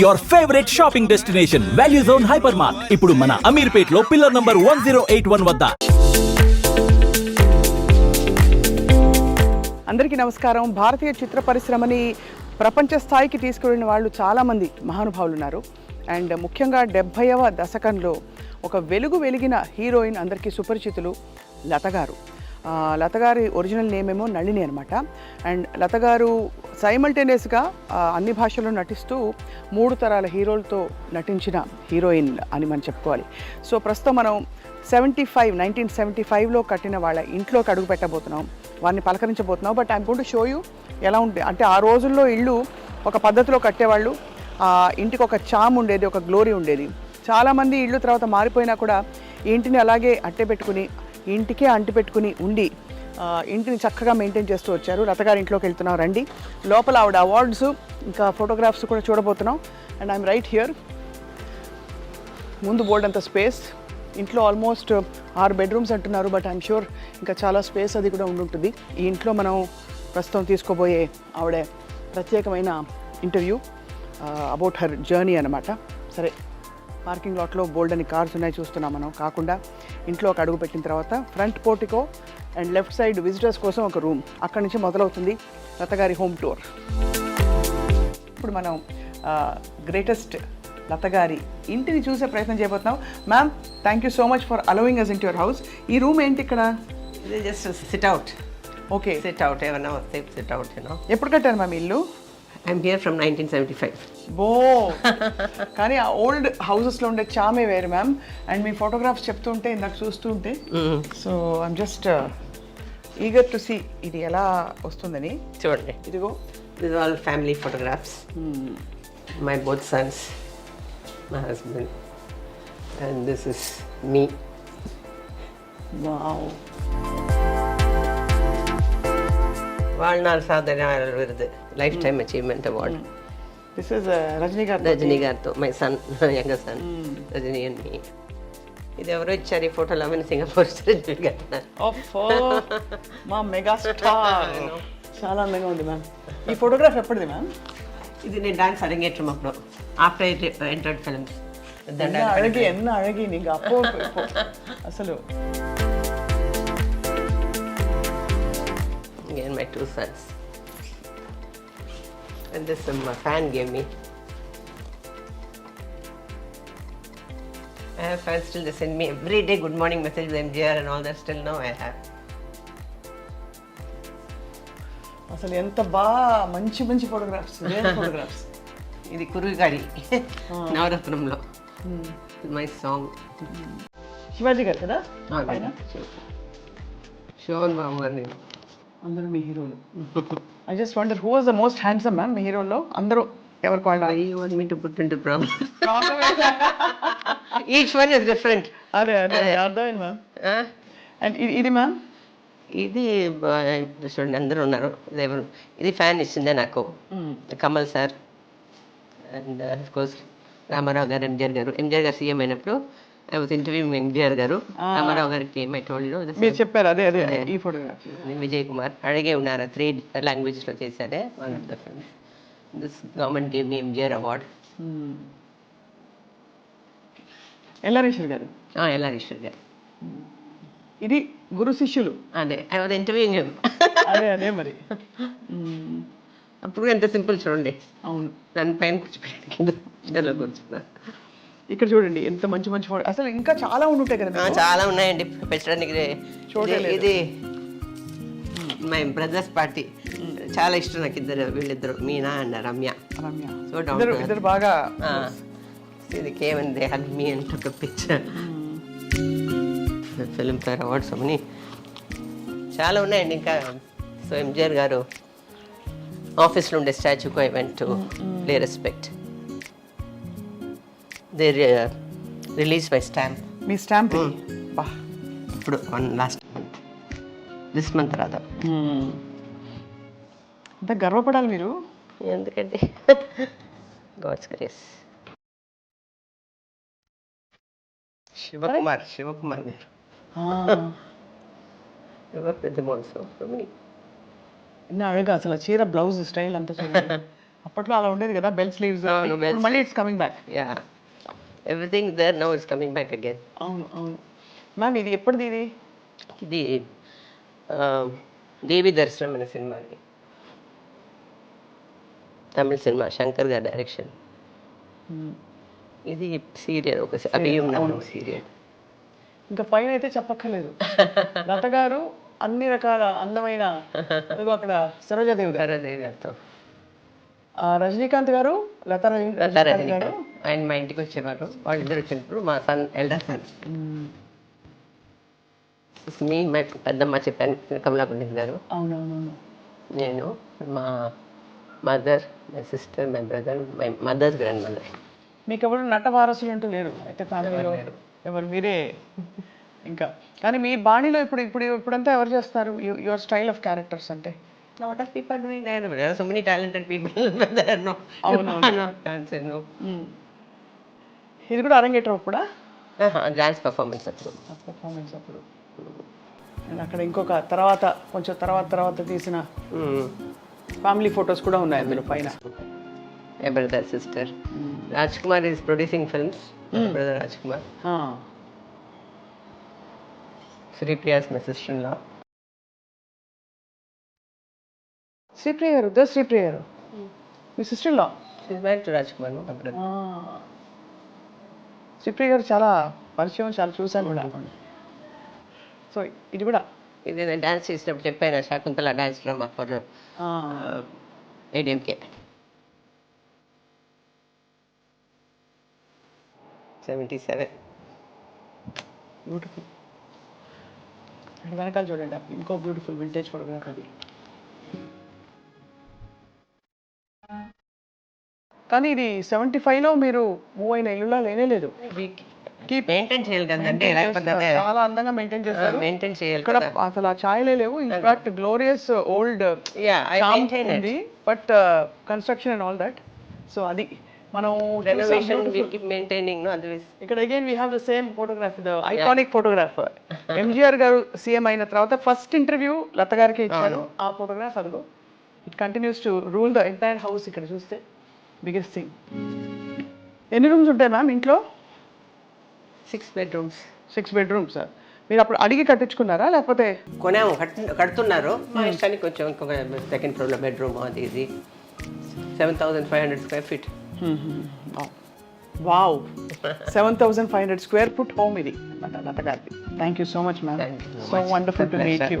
Your favourite shopping destination value zone hyper mart ఇప్పుడు మన అమీర్పేట్లో pillar number one zero eight one వద్ద. అందరికీ నమస్కారం. భారతీయ చిత్ర పరిశ్రమని ప్రపంచ స్థాయికి తీసుకువెళ్ళిన వాళ్ళు చాలామంది మహానుభావులు ఉన్నారు. అండ్ ముఖ్యంగా డెబ్భైవ దశకంలో ఒక వెలుగు వెలిగిన హీరోయిన్ అందరికీ సుపరిచితులు లత గారు. లతగారి లత గారి ఒరిజినల్ నేమ్ ఏమో నళిని అనమాట అండ్ లత గారు సైమల్టేనియస్గా అన్ని భాషల్లో నటిస్తూ మూడు తరాల హీరోలతో నటించిన హీరోయిన్ అని మనం చెప్పుకోవాలి. సో ప్రస్తుతం మనం సెవెంటీ ఫైవ్ నైన్టీన్ సెవెంటీ ఫైవ్లో కట్టిన వాళ్ళ ఇంట్లోకి అడుగు పెట్టబోతున్నాం. వారిని పలకరించబోతున్నాం. But I'm gonna show you ఎలా ఉంటుంది అంటే ఆ రోజుల్లో ఇల్లు ఒక పద్ధతిలో కట్టేవాళ్ళు ఇంటికి ఒక చామ్ ఉండేది ఒక గ్లోరీ ఉండేది. చాలామంది ఇళ్ళు తర్వాత మారిపోయినా కూడా ఇంటిని అలాగే అట్టే పెట్టుకుని ఇంటికే అంటిపెట్టుకుని ఉండి ఇంటిని చక్కగా మెయింటైన్ చేస్తూ వచ్చారు. లతగారి ఇంట్లోకి వెళ్తున్నాం రండి. లోపల ఆవిడ అవార్డ్స్ ఇంకా ఫోటోగ్రాఫ్స్ కూడా చూడబోతున్నాం. And I'm right here. ముందు బోర్డ్ అంత స్పేస్. ఇంట్లో ఆల్మోస్ట్ ఆరు బెడ్రూమ్స్ అంటున్నారు బట్ ఐఎమ్ షూర్ ఇంకా చాలా స్పేస్ అది కూడా ఉండుంటుంది. ఈ ఇంట్లో మనం ప్రస్తుతం తీసుకోబోయే ఆవిడ ప్రత్యేకమైన ఇంటర్వ్యూ అబౌట్ హర్ జర్నీ అనమాట సరే. పార్కింగ్ లాట్లో బోల్డ్ అని కార్స్ ఉన్నాయి చూస్తున్నాం మనం. కాకుండా ఇంట్లో ఒక అడుగు పెట్టిన తర్వాత front portico and left side visitors కోసం ఒక రూమ్. అక్కడి నుంచి మొదలవుతుంది లతగారి హోమ్ టూర్. ఇప్పుడు మనం గ్రేటెస్ట్ లత గారి ఇంటిని చూసే ప్రయత్నం చేయబోతున్నాం. Ma'am thank you so much for allowing us in your house ఈ రూమ్ ఏంటి ఇక్కడ? ఇది just sit out okay sit out ఏమన్నా వస్తే సిట్ అవుట్ ఎప్పుడు కట్టారు మ్యామ్ ఇల్లు? I'm here from nineteen seventy five బో కానీ ఆ ఓల్డ్ హౌసెస్లో ఉండే చామే వేరు మ్యామ్ అండ్ మీ ఫోటోగ్రాఫ్స్ చెప్తుంటే ఇందాక చూస్తూ ఉంటే so I'm just eager to see ఇది ఎలా వస్తుందని చూడండి ఇదిగో this all family photographs my both sons my husband and this is me wow வாழ்நாள் சாதனையாளர் விருது life time achievement award this is Rajini garu Rajini గారితో my son young son Rajini and ఇది ఎవరో ఇచ్చారు ఈ ఫోటోలు అవన్నీ సింగపూర్ రజనీ గారు. మా మెగా స్టార్ చాలా అందంగా ఉంది మ్యామ్ ఈ ఫోటోగ్రాఫ్ ఎప్పటిది మ్యామ్ ఇది నేను డాన్స్ అరంగేట్రం అప్పుడు ఆఫ్టర్ ఎంటర్డ్ ఫిల్మ్స్ అడిగి ఎన్న అడిగి నీకు అప్పో అసలు. My two sons And this um, my fan gave me. I have fans still, they send me every day good morning message with MGR and all that. Still now I have. అసలు ఎంత బాగా మంచి మంచి photographs photographs ఇది కురుగాడి నవరత్నంలో my song Shivaji garu కదా శోభన్ బాబు గారిని అందరూ మీ హీరోలు I just wonder who was the most handsome ma'am మీ హీరోల్లో అందరూ ఎవరికి వాళ్ళ problem each one is different అదే అదే అర్థమైంది మ్యామ్ అండ్ ఇది మ్యామ్ ఇది చూడండి అందరూ ఉన్నారు. ఎవరు ఇది ఫ్యాన్ ఇచ్చిందే నాకు. Kamal sir. And course Rama Rao garu MGR garu. MGR garu CM అయినప్పుడు ఐ వాజ్ ఇంటర్వ్యూ ఎంజిఆర్ గారు రామారావు గారికి మై టోల్డ్ మీరు చెప్పారు అదే అదే ఈ ఫోటోగ్రాఫ్ విజయ్ కుమార్ అడిగే ఉన్నారు త్రీ లాంగ్వేజెస్లో చేశారే this government game MGR award L R Eswari garu? L R Eswari garu. ఇది గురు శిష్యులు. అదే ఐ వాజ్ హిమ్ అదే అదే మరి. మ్మ్. అప్పుడు ఎంత సింపుల్ చూడండి. అవును. నన్ను పైన కింద కూర్చున్నా. ఇక్కడ చూడండి ఎంత మంచి మంచి ఫోటో అసలు ఇంకా చాలా ఉండి ఉంటాయి కదా? చాలా ఉన్నాయండి. పెట్టడానికి ఇది- చోటే ఇది- మై బ్రదర్స్ పార్టీ. చాలా ఇష్టం నాకు ఇద్దరు వీళ్ళిద్దరు. మీనా అండ్ రమ్య. రమ్య. సో ఇద్దరు బాగా ఇది కేవన్ దే హగ్ మీ అండ్ ఒక పిక్చర్ ఫిల్మ్ ఫేర్ అవార్డ్స్ అని చాలా ఉన్నాయండి ఇంకా. సో ఎంజిఆర్ గారు ఆఫీస్లో ఉండే స్టాచ్యూకి I went to play respect. They release by stamp me stamp ఇప్పుడు వన్ లాస్ట్ దిస్ మంత్ రాదా అంత గర్వపడాలి మీరు. ఎందుకంటే గాడ్స్ గ్రేస్ శివకుమార్ శివకుమార్ గారు. పెద్ద మనసు ఎన్ని అడగా అసలు చీర బ్లౌజ్ స్టైల్ అంతా చూడండి. అప్పట్లో అలా ఉండేది కదా బెల్ స్లీవ్స్ మళ్ళీ it's coming back yeah everything there now is coming back again అవును అవును. మ్యామ్ ఇది ఎప్పటిది ఇది ఇది దేవి దర్శనం అనే సినిమాకి తమిళ సినిమా శంకర్ గారి డైరెక్షన్. ఇది సీరియల్ ఒక అభియం సీరియల్ ఇంకా పైన అయితే చెప్పక్కర్లేదు. లత గారు అన్ని రకాల అందమైన అక్కడ సరోజాదేవి గారు. రజనీకాంత్ గారు లత రజనీకాంత్. గారు. ఆయన మా ఇంటికి వచ్చేవారు. వాళ్ళిద్దరు వచ్చినప్పుడు మా సన్ ఎల్డర్ సన్ మీ మా పెద్దమ్మ చెప్పాను కమలాకుండి గారు నేను మా mother my sister my brother my mother's grandmother మీకు ఎవరు నట వారసులు అంటూ లేరు. అయితే ఫ్యామిలీలో ఎవరు మీరే ఇంకా. కానీ మీ బాణీలో ఇప్పుడు ఇప్పుడు ఇప్పుడంతా ఎవరు చేస్తారు? యువర్ స్టైల్ ఆఫ్ క్యారెక్టర్స్ అంటే? Lot of people doing that. There are so many talented people. but there are no, no dancer, no. ఇది కూడా అరంగేట్రం అప్పుడా? dance performance అప్పుడు. పర్ఫార్మెన్స్ అప్పుడు. అండ్ అక్కడ ఇంకొక తర్వాత కొంచెం తర్వాత తర్వాత తీసిన ఫ్యామిలీ ఫొటోస్ కూడా ఉన్నాయి అందులో పైన. My brother sister Raj Kumar is producing films brother Raj Kumar Sripriya's my sister law Sripriya garu the Sripriya garu? Me married to Raj Kumar Sripriya garu చాలా పరిచయం చాలా చూశాను కూడా. సో ఇది కూడా ఇది నేను డాన్స్ చేసినప్పుడు చెప్పాను శాకుంతల డాన్స్ డ్రామా ఫర్ ఆ, ఏడిఎంకే సెవెంటీ సెవెన్. బ్యూటిఫుల్ వెనకాల చూడండి అప్పుడు ఇంకో బ్యూటిఫుల్ వింటేజ్ ఫోటోగ్రాఫ్ అది. కానీ ఇది సెవెంటీ ఫైవ్లో మీరు మూవ్ అయిన ఇల్లులా లేనే లేదు. మెయింటైన్ చేయాలి కదండి చాలా అందంగా మెయింటైన్ చేస్తారు. మెయింటైన్ చేయాలి ఇక్కడ అసలు ఆ ఛాయలే లేవు. ఇన్ఫాక్ట్ గ్లోరియస్ ఓల్డ్ ఉంది. But construction and all that so అది మనం రెనోవేషన్ మెయింటైనింగ్ ఇక్కడ again we have the same photograph the iconic photograph MGR garu CM అయిన తర్వాత ఫస్ట్ ఇంటర్వ్యూ లత గారికి ఇచ్చారు ఆ ఫోటోగ్రాఫ్ అదిగో. It continues to rule the entire house ఇక్కడ చూస్తే. బిగ్గెస్ట్ థింగ్ ఎన్ని రూమ్స్ ఉంటాయి మ్యామ్ ఇంట్లో? Six bedrooms six bedrooms sir మీరు అప్పుడు అడిగి కట్టించుకున్నారా? లేకపోతే కొనాము కడుతున్నారు. మా ఇష్టానికి కొంచెం ఇంకొక సెకండ్ ఫ్లోర్లో బెడ్రూమ్ అది ఇది. Seven thousand five hundred square feet wow seven thousand five hundred square foot home ఇది. లత లత గారిది. Thank you so much ma'am Thank you so so. Wonderful to meet. You